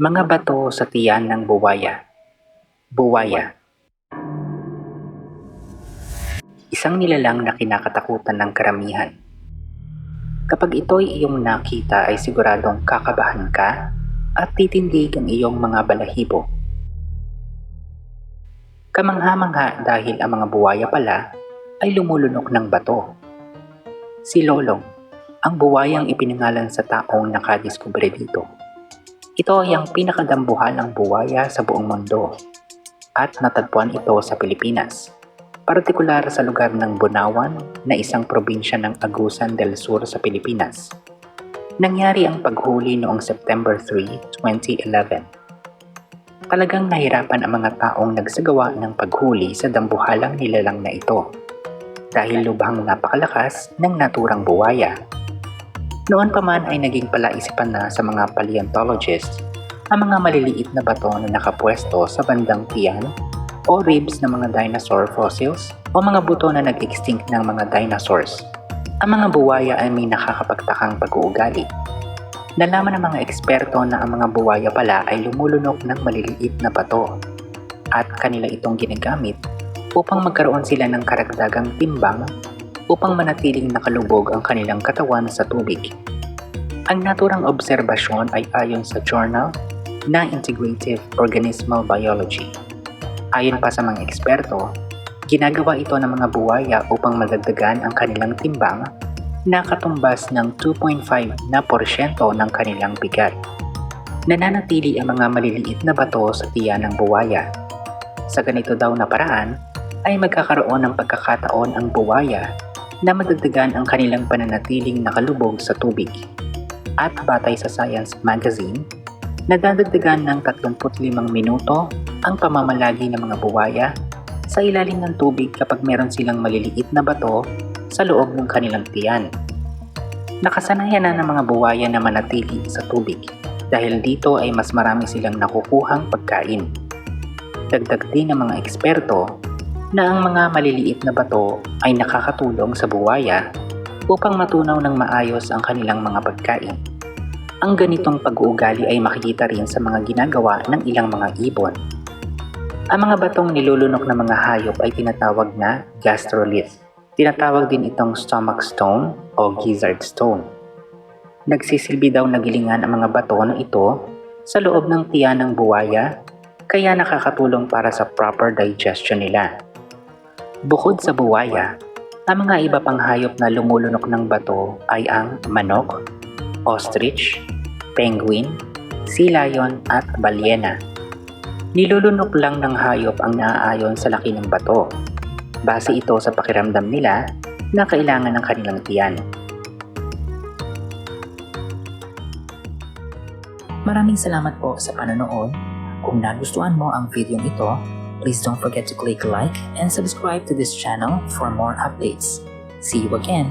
Mga bato sa tiyan ng buwaya. Buwaya. Isang nilalang na kinakatakutan ng karamihan. Kapag ito'y iyong nakita ay siguradong kakabahan ka at titindig ang iyong mga balahibo. Kamangha-mangha dahil ang mga buwaya pala ay lumulunok ng bato. Si Lolong, ang buwayang ipinangalan sa taong nakadiskubre dito. Ito ay ang pinakadambuhalang buwaya sa buong mundo at natagpuan ito sa Pilipinas, partikular sa lugar ng Bunawan na isang probinsya ng Agusan del Sur sa Pilipinas. Nangyari ang paghuli noong September 3, 2011. Talagang nahirapan ang mga taong nagsagawa ng paghuli sa dambuhalang nilalang na ito dahil lubhang napakalakas ng naturang buwaya noon pa man ay naging palaisipan na sa mga paleontologists ang mga maliliit na bato na nakapwesto sa bandang tiyan o ribs ng mga dinosaur fossils o mga buto na nag-extinct ng mga dinosaurs. Ang mga buwaya ay may nakakapagtakang pag-uugali. Nalaman ng mga eksperto na ang mga buwaya pala ay lumulunok ng maliliit na bato at kanila itong ginagamit upang magkaroon sila ng karagdagang timbang upang manatiling nakalubog ang kanilang katawan sa tubig. Ang naturang obserbasyon ay ayon sa journal na Integrative Organismal Biology. Ayon pa sa mga eksperto, ginagawa ito ng mga buwaya upang madagdagan ang kanilang timbang na katumbas ng 2.5 na porsyento ng kanilang bigat. Nananatili ang mga maliliit na bato sa tiyan ng buwaya. Sa ganito daw na paraan, ay magkakaroon ng pagkakataon ang buwaya na madagdagan ang kanilang pananatiling nakalubog sa tubig. At batay sa Science Magazine, nadadagdagan ng 35 minuto ang pamamalagi ng mga buwaya sa ilalim ng tubig kapag meron silang maliliit na bato sa loob ng kanilang tiyan. Nakasanayan na ng mga buwaya na manatili sa tubig dahil dito ay mas marami silang nakukuhang pagkain. Dagdag din ng mga eksperto na ang mga maliliit na bato ay nakakatulong sa buwaya upang matunaw ng maayos ang kanilang mga pagkain. Ang ganitong pag-uugali ay makikita rin sa mga ginagawa ng ilang mga ibon. Ang mga batong nilulunok ng mga hayop ay tinatawag na gastrolith. Tinatawag din itong stomach stone o gizzard stone. Nagsisilbi daw na gilingan ang mga bato na ito sa loob ng tiyan ng buwaya kaya nakakatulong para sa proper digestion nila. Bukod sa buwaya, ang mga iba pang hayop na lumulunok ng bato ay ang manok, ostrich, penguin, sea lion at balyena. Nilulunok lang ng hayop ang naaayon sa laki ng bato. Base ito sa pakiramdam nila na kailangan ng kanilang tiyan. Maraming salamat po sa panonood. Kung nagustuhan mo ang video ito, please don't forget to click like and subscribe to this channel for more updates. See you again!